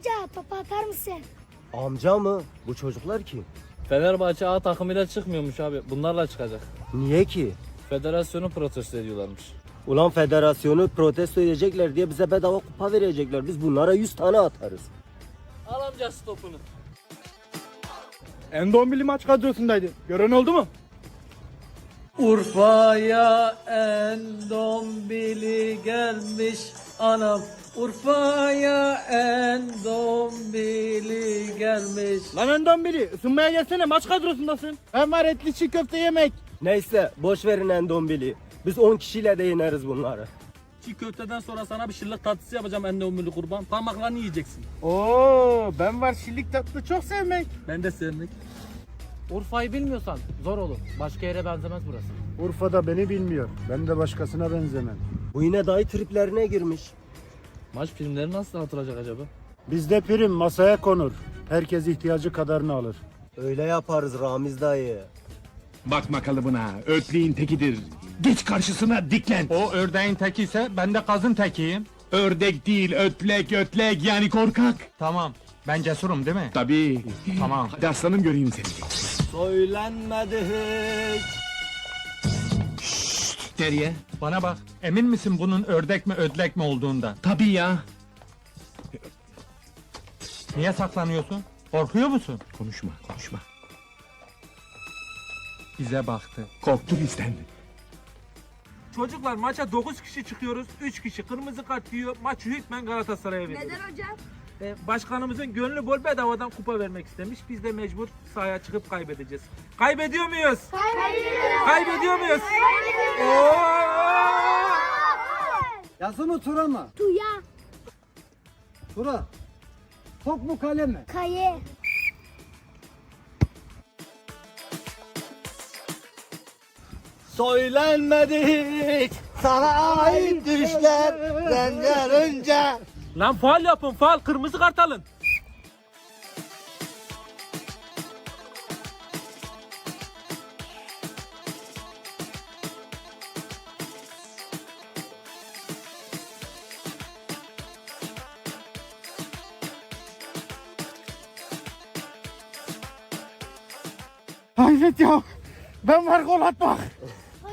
amca topu atar mısın? Amca mı? Bu çocuklar kim? Fenerbahçe A takımıyla çıkmıyormuş abi. Bunlarla çıkacak. Niye ki? Federasyonu protesto ediyorlarmış. Ulan federasyonu protesto edecekler diye bize bedava kupa verecekler. Biz bunlara 100 tane atarız. Al amca stopunu. Endombili maç kadrosundaydı. Gören oldu mu? Urfa'ya endombili gelmiş anam. Urfa'ya endombili gelmiş. Lan Endombili ısınmaya gelsene maç kadrosundasın. Hem var etli çiğ köfte yemek. Neyse boş verin Endombili. Biz 10 kişiyle de yeneriz bunları. Çiğ köfteden sonra sana bir şırlık tatlısı yapacağım endombili kurban. Parmaklarını yiyeceksin. Oo ben var şillik tatlı çok sevmek. Ben de sevmek. Urfa'yı bilmiyorsan zor olur. Başka yere benzemez burası. Urfa'da beni bilmiyor. Ben de başkasına benzemem. Bu yine dayı triplerine girmiş. Maç filmleri nasıl hatırlayacak acaba? Bizde prim masaya konur. Herkes ihtiyacı kadarını alır. Öyle yaparız Ramiz dayı. Bakma kalıbına, ötleğin tekidir. Geç karşısına diklen. O ördeğin teki ise ben de kazın tekiyim. Ördek değil, ötlek, ötlek yani korkak. Tamam. Ben cesurum değil mi? Tabii. Tamam. Hadi aslanım göreyim seni. Söylenmedi hiç. Nereye? Bana bak. Emin misin bunun ördek mi ödlek mi olduğundan? Tabii ya. Niye saklanıyorsun? Korkuyor musun? Konuşma, konuşma. Bize baktı. Korktu bizden. Çocuklar maça 9 kişi çıkıyoruz. 3 kişi kırmızı kart yiyor. Maç hükmen Galatasaray'a veriyor. Neden hocam? Ee, başkanımızın gönlü bol bedavadan kupa vermek istemiş. Biz de mecbur sahaya çıkıp kaybedeceğiz. Kaybediyor muyuz? Kaybediyoruz. Kaybediyor muyuz? Kaybediyoruz. Yazı mı tura mı? Tuya. Tura. Top mu kale mi? Kaye. Söylenmedi hiç. Sana ait düşler benden önce. Lan faal yapın faal. Kırmızı kart alın. Hayret ya. Ben var gol atmak.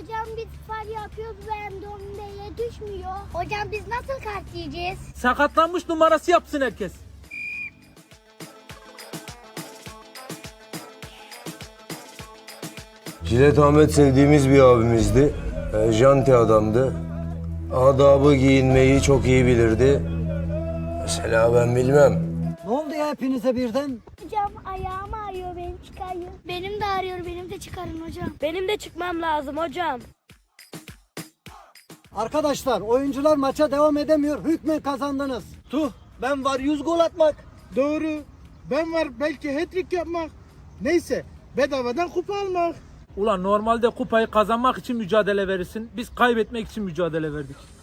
Hocam biz fal yapıyoruz ve Endombele'ye düşmüyor. Hocam biz nasıl kart yiyeceğiz? Sakatlanmış numarası yapsın herkes. Cilet Ahmet sevdiğimiz bir abimizdi. E, janti adamdı. Adabı giyinmeyi çok iyi bilirdi. Mesela ben bilmem. Ne oldu ya hepinize birden? Hocam ayağım ağrıyor benim çıkarıyor. Benim de ağrıyor benim de çıkarın hocam. Benim de çıkmam lazım hocam. Arkadaşlar oyuncular maça devam edemiyor. Hükmen kazandınız. Tuh ben var 100 gol atmak. Doğru. Ben var belki hat-trick yapmak. Neyse bedavadan kupa almak. Ulan normalde kupayı kazanmak için mücadele verirsin. Biz kaybetmek için mücadele verdik.